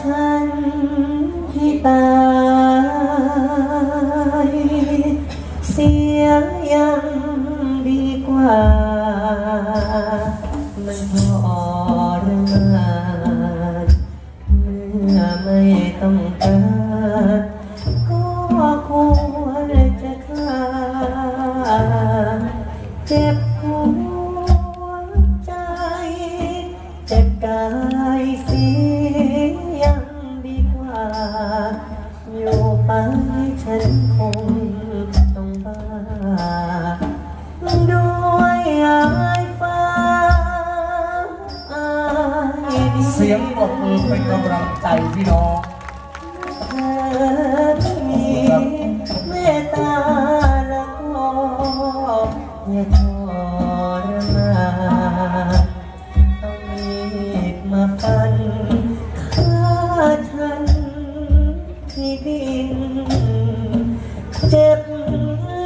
ฉันให้ตาย เสียยังดีกว่า มันทรมานเมื่อไม่ต้องการ เป็นกำลังใจพี่น้องเธอมีเมตตาแล้วก็อย่าทรมานต้องมีมาฟันฆ่าฉันที่ดิน เจ็บ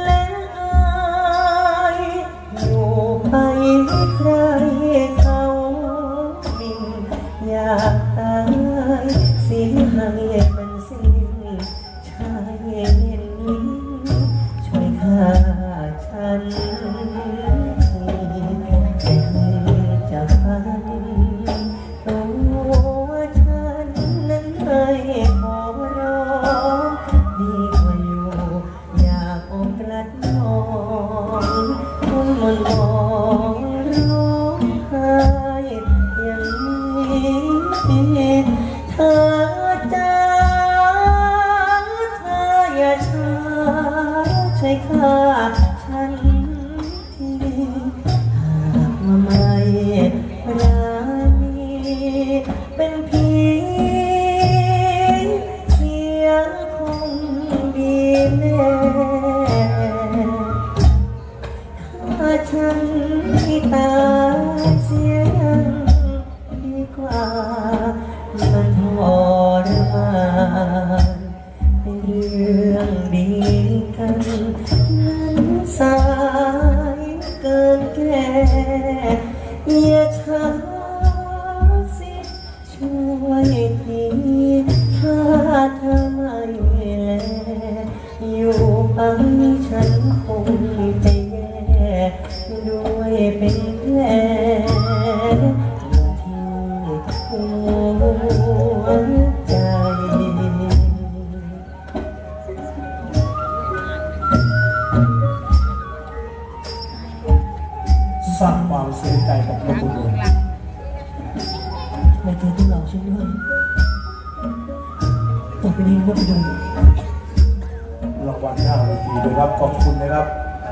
และอายอยู่ไปให้ใครเขาบินอยาก ช่วยฆ่าฉันทีหากมาไม่รักนี้เป็นเพียงเสียงคงดีแน่ถ้าฉันที่ตาย ถ้าเธอไม่แลอยู่ไปฉันคงจะแย่ด้วยเป็นแผลที่หัวใจ สร้างความเสียใจกับลูกบุญไม่เธอต้องรอ ฉันด้วยต่อไปนี้ก็ไปดูรางวัลหน้าเวทีด้วยครับขอบคุณนะครับ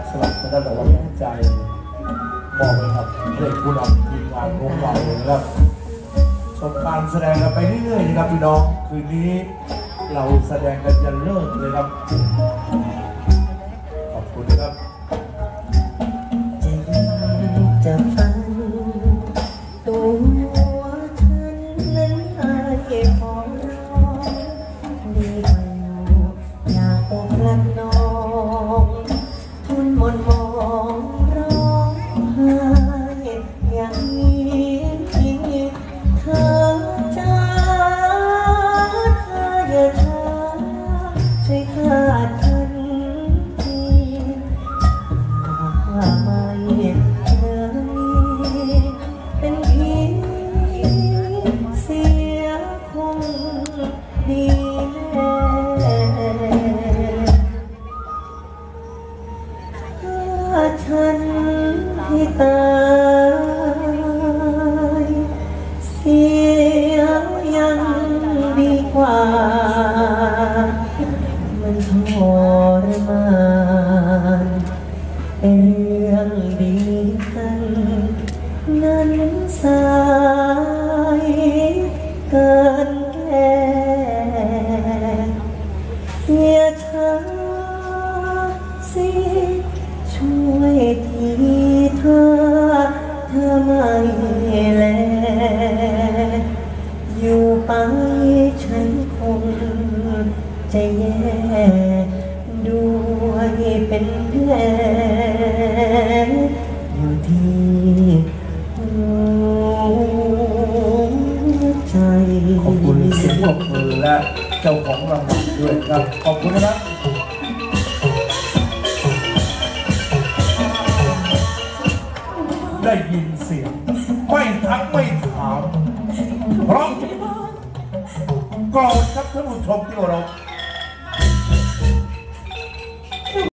สำหรับคณะรางวัลน้ำใจมอบให้ครับเด็กผู้นำทีมงานของเรานะครับชมการแสดงกันไปเรื่อยๆนะครับพี่น้องคืนนี้เราแสดงกันจนเลิกเลยครับ แล อยู่ไปฉันคงจะแย่ด้วยเป็นแผลอยู่ที่หัวใจขอบคุณศิลปรบมือและเจ้าของรางวัลด้วยครับ ขอบคุณนะครับ ได้ยินเสียง ไม่ทักไม่ถาม เพราะโกรธครับท่านผู้ชมที่เรา